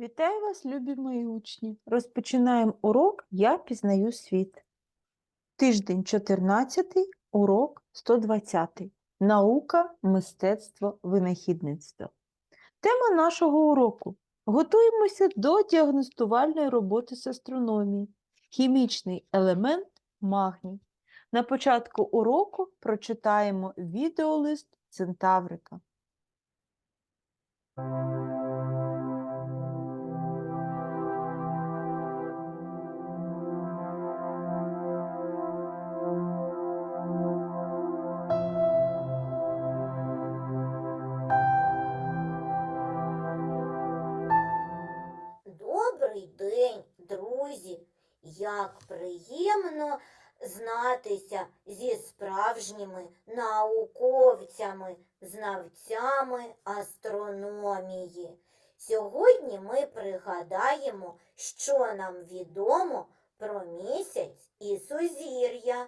Вітаю вас, любі мої учні! Розпочинаємо урок Я пізнаю світ. Тиждень 14, урок 120. Наука, мистецтво, винахідництво. Тема нашого уроку. Готуємося до діагностувальної роботи з астрономії. Хімічний елемент магній. На початку уроку прочитаємо відеолист Центаврика. Як приємно знатися зі справжніми науковцями, знавцями астрономії. Сьогодні ми пригадаємо, що нам відомо про місяць і сузір'я.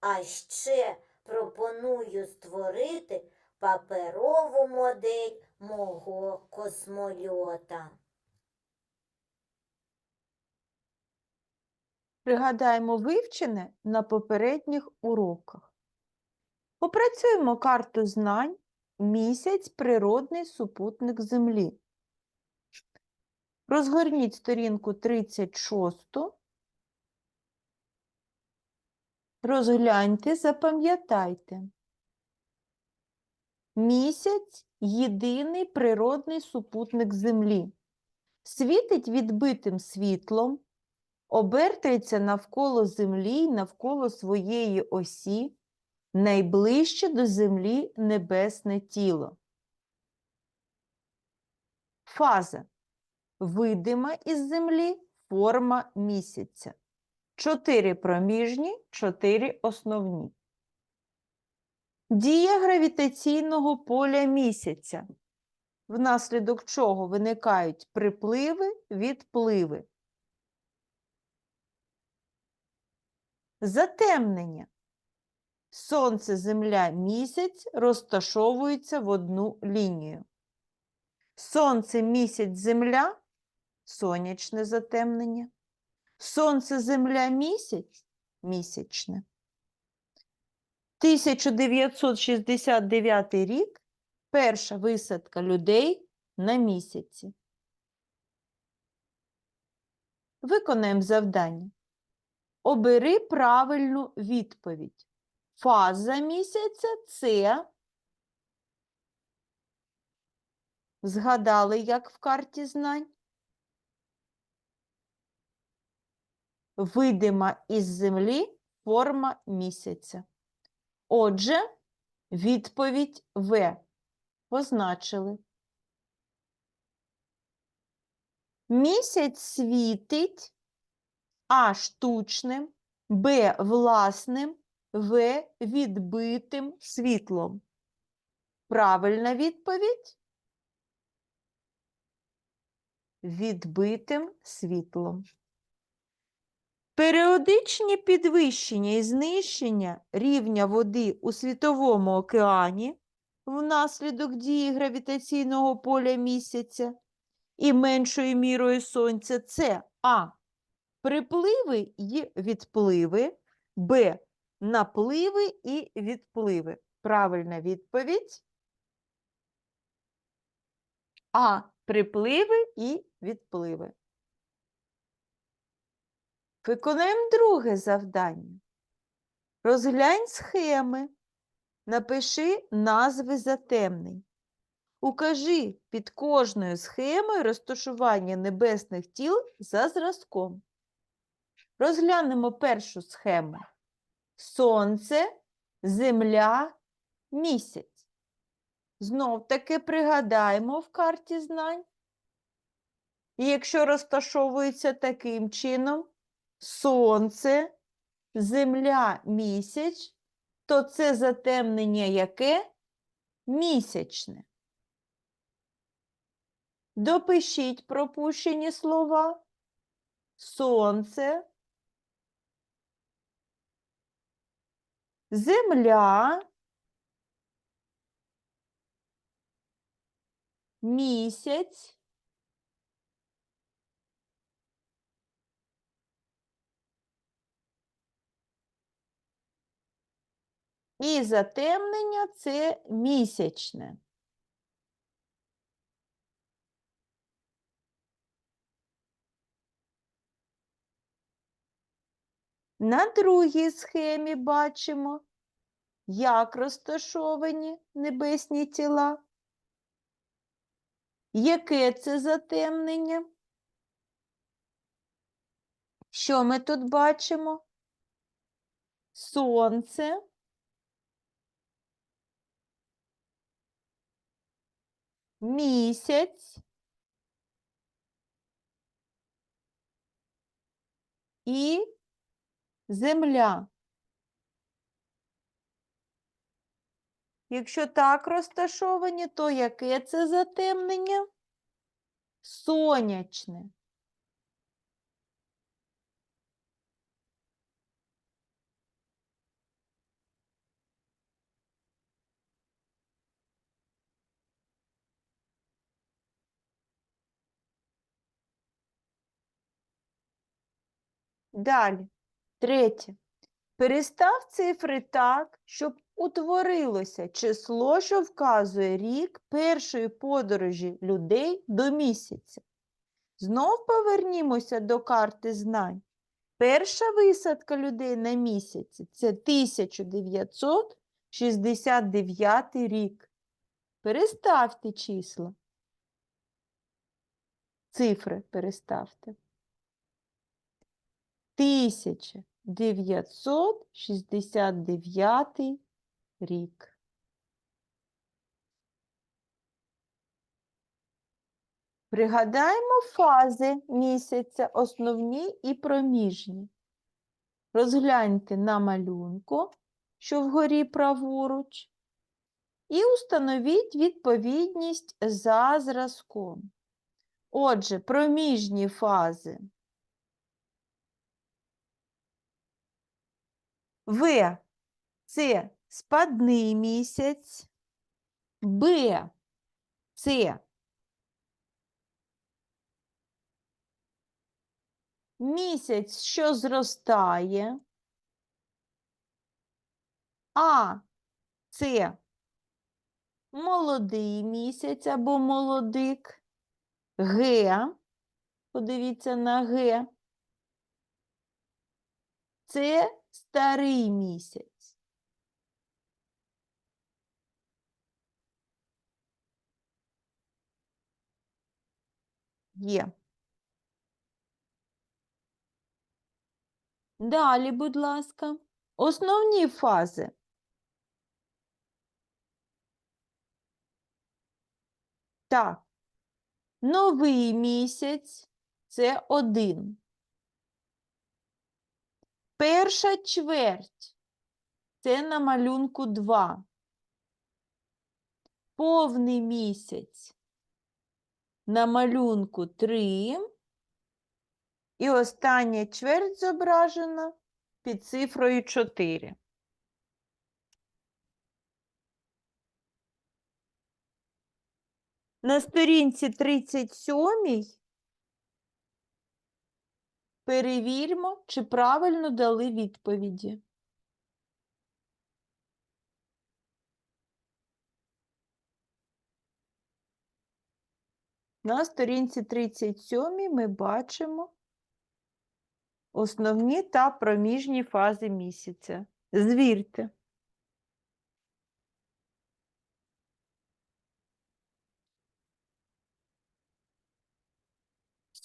А ще пропоную створити паперову модель мого космольота. Пригадаємо вивчене на попередніх уроках. Попрацюємо карту знань місяць природний супутник Землі. Розгорніть сторінку 36. Розгляньте, запам'ятайте. Місяць єдиний природний супутник Землі. Світить відбитим світлом, обертається навколо Землі навколо своєї осі, найближче до Землі небесне тіло. Фаза. Видима із Землі форма місяця. Чотири проміжні, чотири основні. Дія гравітаційного поля місяця, внаслідок чого виникають припливи, відпливи. Затемнення. Сонце, Земля, місяць розташовуються в одну лінію. Сонце, місяць, Земля сонячне затемнення. Сонце, Земля, місяць місячне. 1969 рік перша висадка людей на місяці. Виконаємо завдання. Обери правильну відповідь. Фаза місяця це. Згадали, як в карті знань? Видима із землі форма місяця. Отже, відповідь В. Позначили. Місяць світить а штучним, Б власним, В відбитим світлом. Правильна відповідь? Відбитим світлом. Періодичні підвищення і знищення рівня води у Світовому океані внаслідок дії гравітаційного поля місяця і меншою мірою сонця це А. Припливи і відпливи, Б. Напливи і відпливи. Правильна відповідь. А. Припливи і відпливи. Виконаємо друге завдання. Розглянь схеми. Напиши назви затемнень. Укажи під кожною схемою розташування небесних тіл за зразком. Розглянемо першу схему. Сонце, Земля, місяць. Знов таки пригадаємо в карті знань. І якщо розташовується таким чином Сонце, Земля, місяць, то це затемнення яке? Місячне. Допишіть пропущені слова. Сонце, Земля, місяць, і затемнення це місячне. На другій схемі бачимо, як розташовані небесні тіла. Яке це затемнення? Що ми тут бачимо? Сонце. Місяць. І земля. Якщо так розташовані, то яке це затемнення? Сонячне. Далі. Третє. Перестав цифри так, щоб утворилося число, що вказує рік першої подорожі людей до місяця. Знов повернімося до карти знань. Перша висадка людей на місяці це 1969 рік. Переставте числа. Цифри переставте. 1969 рік. Пригадаємо фази місяця, основні і проміжні. Розгляньте на малюнку, що вгорі праворуч, і установіть відповідність за зразком. Отже, проміжні фази В це спадний місяць, Б це місяць, що зростає, А це молодий місяць або молодик, Г, подивіться на Г, це старий місяць. Є. Далі, будь ласка, основні фази. Так, новий місяць це один. Перша чверть це на малюнку 2. Повний місяць на малюнку 3. І остання чверть зображена під цифрою 4. На сторінці 37 перевіримо, чи правильно дали відповіді. На сторінці 37 ми бачимо основні та проміжні фази місяця. Звірте.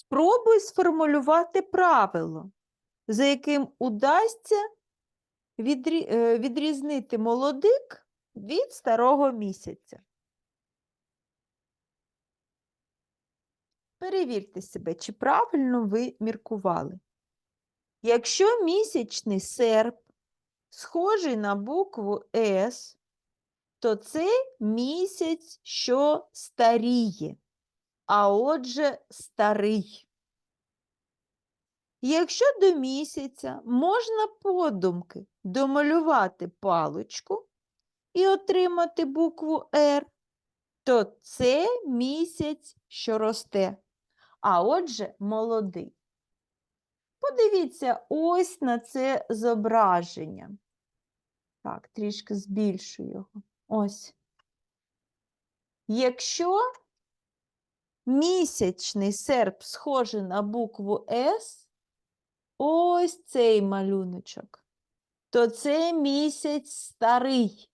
Спробуй сформулювати правило, за яким удасться е, відрізнити молодик від старого місяця. Перевірте себе, чи правильно ви міркували. Якщо місячний серп схожий на букву С, то це місяць, що старіє, а отже, старий. Якщо до місяця можна подумки домалювати паличку і отримати букву Р, то це місяць, що росте, а отже, молодий. Подивіться ось на це зображення. Так, трішки збільшу його. Ось. Якщо місячний серп схожий на букву С, ось цей малюночок, то це місяць старий.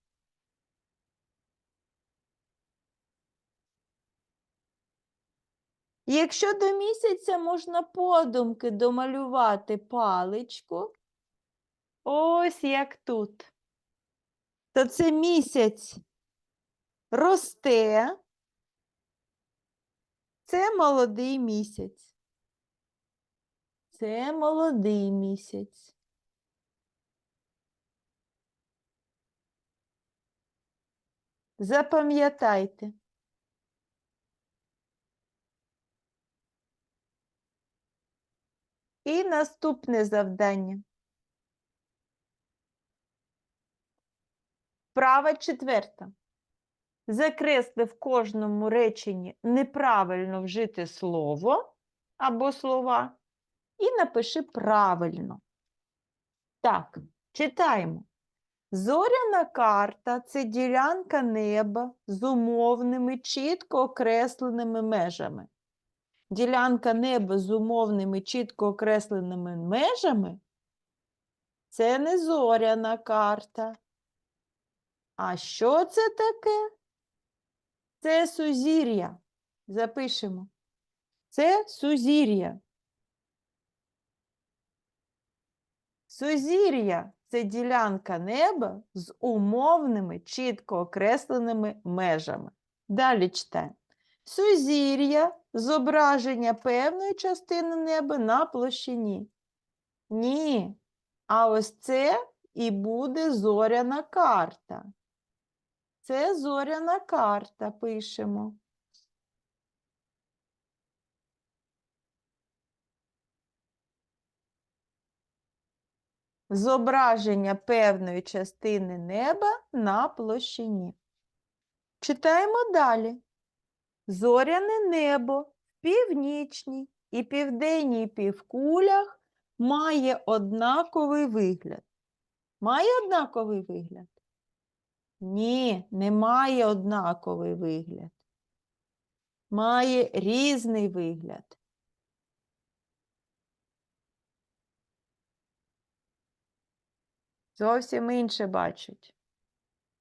Якщо до місяця можна подумки домалювати паличку, ось як тут, то це місяць росте, це молодий місяць. Це молодий місяць. Запам'ятайте. І наступне завдання. Права четверта. Закресли в кожному реченні неправильно вжите слово або слова і напиши правильно. Так, читаємо. Зоряна карта це ділянка неба з умовними, чітко окресленими межами. Ділянка неба з умовними, чітко окресленими межами це не зоряна карта. А що це таке? Це сузір'я. Запишемо. Це сузір'я. Сузір'я це ділянка неба з умовними, чітко окресленими межами. Далі читаємо. Сузір'я зображення певної частини неба на площині. Ні. А ось це і буде зоряна карта. Це зоряна карта пишемо. Зображення певної частини неба на площині. Читаємо далі. Зоряне небо в північній і південній півкулях має однаковий вигляд. Має однаковий вигляд? Ні, не має однаковий вигляд. Має різний вигляд. Зовсім інше бачать.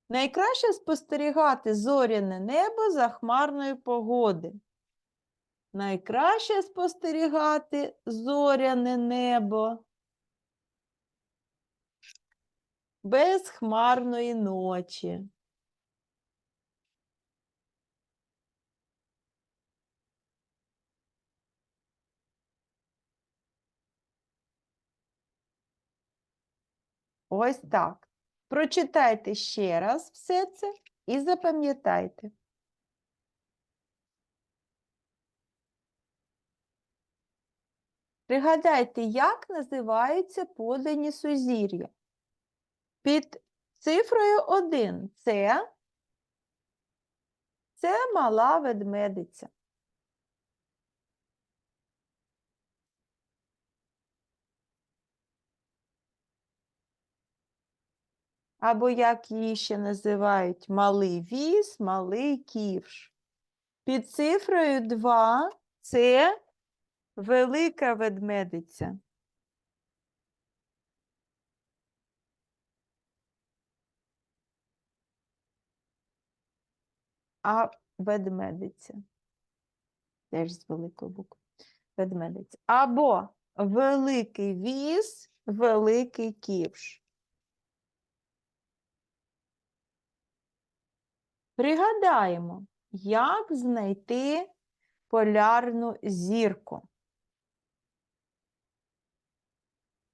Найкраще спостерігати зоряне небо за хмарної погоди. Найкраще спостерігати зоряне небо без хмарної ночі. Ось так. Прочитайте ще раз все це і запам'ятайте. Пригадайте, як називаються подані сузір'я. Під цифрою 1 це, це мала ведмедиця. Або як її ще називають малий віз, малий ківш. Під цифрою 2 це велика ведмедиця. А ведмедиця. Теж з великої букви. Ведмедиця. Або великий віз, великий ківш. Пригадаємо, як знайти полярну зірку.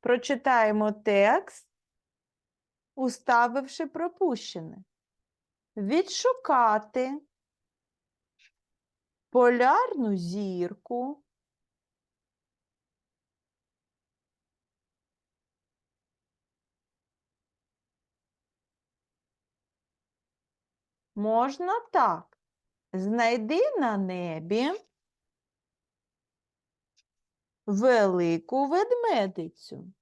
Прочитаємо текст, уставивши пропущене. Відшукати полярну зірку можна так. Знайди на небі велику ведмедицю.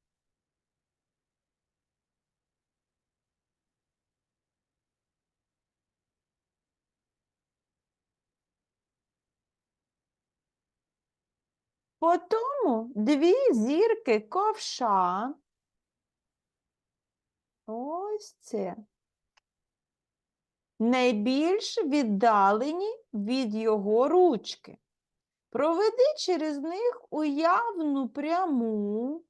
Потому дві зірки ковша. Ось це. Найбільш віддалені від його ручки. Проведи через них уявну пряму.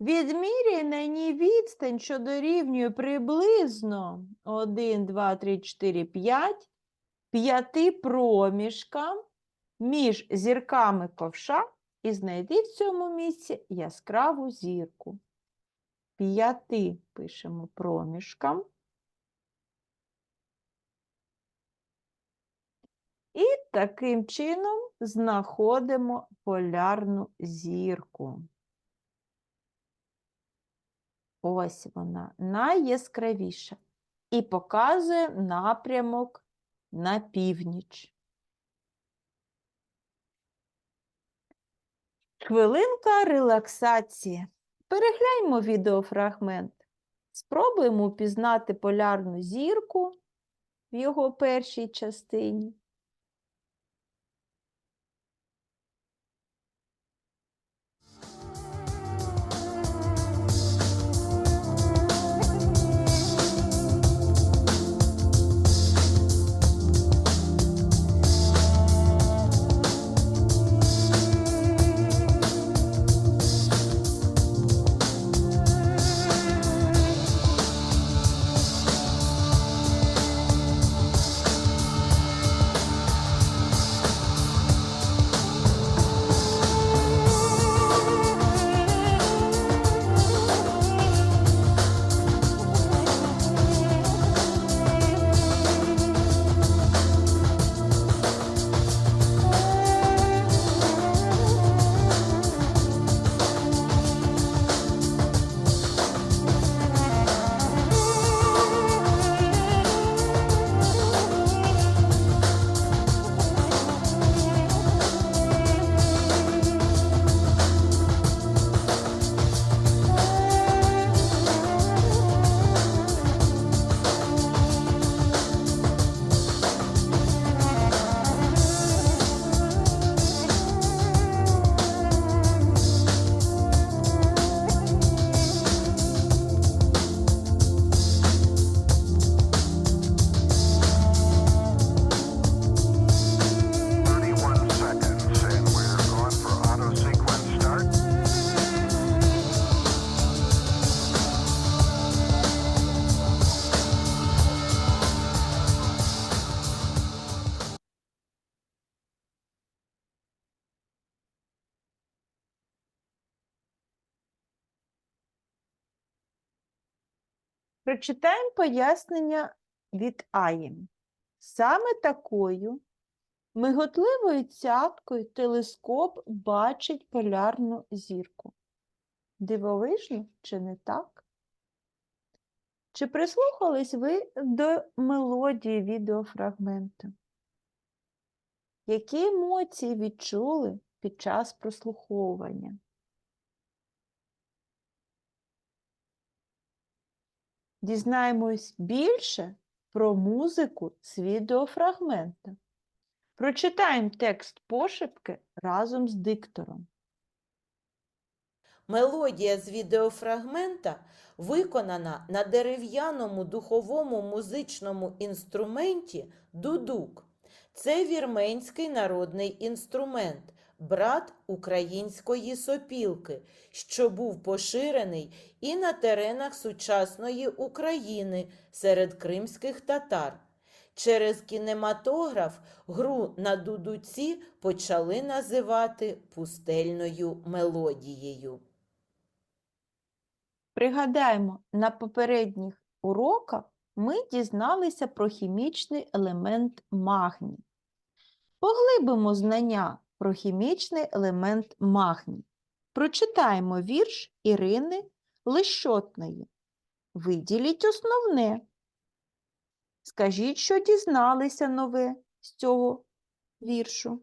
Відміряй на ній відстань, що дорівнює приблизно 1, 2, 3, 4, 5 п'яти проміжкам між зірками ковша і знайди в цьому місці яскраву зірку. П'яти пишемо проміжкам. І таким чином знаходимо полярну зірку. Ось вона найяскравіша і показує напрямок на північ. Хвилинка релаксації. Перегляньмо відеофрагмент. Спробуємо упізнати полярну зірку в його першій частині. Прочитаємо пояснення від Аї. Саме такою миготливою цяткою телескоп бачить полярну зірку. Дивовижно, чи не так? Чи прислухались ви до мелодії відеофрагменту? Які емоції відчули під час прослуховування? Дізнаємось більше про музику з відеофрагмента. Прочитаємо текст пошепки разом з диктором. Мелодія з відеофрагмента виконана на дерев'яному духовому музичному інструменті дудук. Це вірменський народний інструмент, брат української сопілки, що був поширений і на теренах сучасної України серед кримських татар. Через кінематограф гру на дудуці почали називати пустельною мелодією. Пригадаємо, на попередніх уроках ми дізналися про хімічний елемент магній. Поглибимо знання про хімічний елемент магній. Прочитаємо вірш Ірини Лещотної. Виділіть основне. Скажіть, що дізналися нове з цього віршу.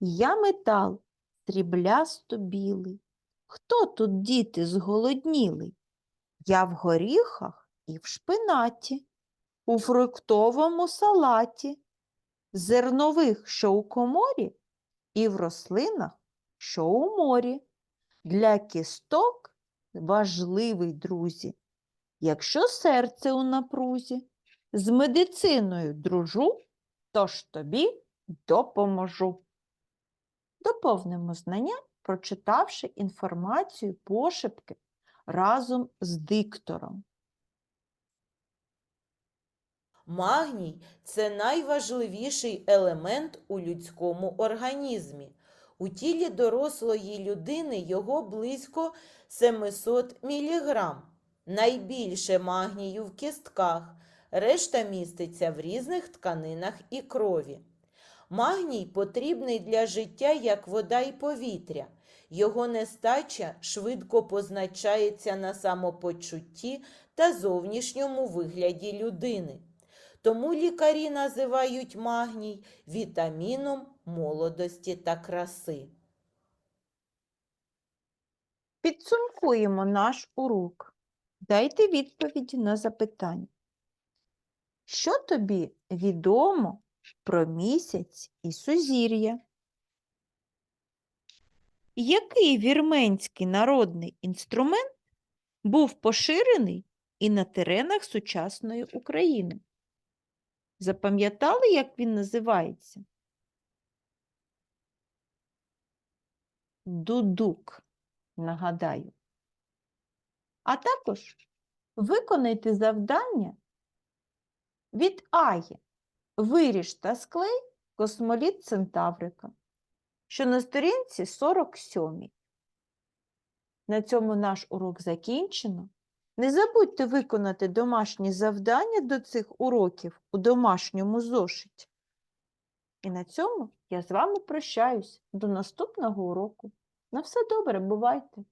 Я метал, сріблясто білий. Хто тут діти зголодніли? Я в горіхах і в шпинаті, у фруктовому салаті. зернових, що у коморі, і в рослинах, що у морі. Для кісток важливий, друзі. Якщо серце у напрузі, з медициною дружу, тож тобі допоможу. Доповнимо знання, прочитавши інформацію пошепки разом з диктором. Магній це найважливіший елемент у людському організмі. У тілі дорослої людини його близько 700 мг. Найбільше магнію в кістках, решта міститься в різних тканинах і крові. Магній потрібний для життя як вода і повітря. Його нестача швидко позначається на самопочутті та зовнішньому вигляді людини. Тому лікарі називають магній вітаміном молодості та краси. Підсумкуємо наш урок. Дайте відповіді на запитання. Що тобі відомо про місяць і сузір'я? Який вірменський народний інструмент був поширений і на теренах сучасної України? Запам'ятали, як він називається? Дудук, нагадаю. А також виконайте завдання від Аї. Виріж та склей космоліт Центаврика, що на сторінці 47. На цьому наш урок закінчено. Не забудьте виконати домашні завдання до цих уроків у домашньому зошиті. І на цьому я з вами прощаюсь до наступного уроку. На все добре, бувайте!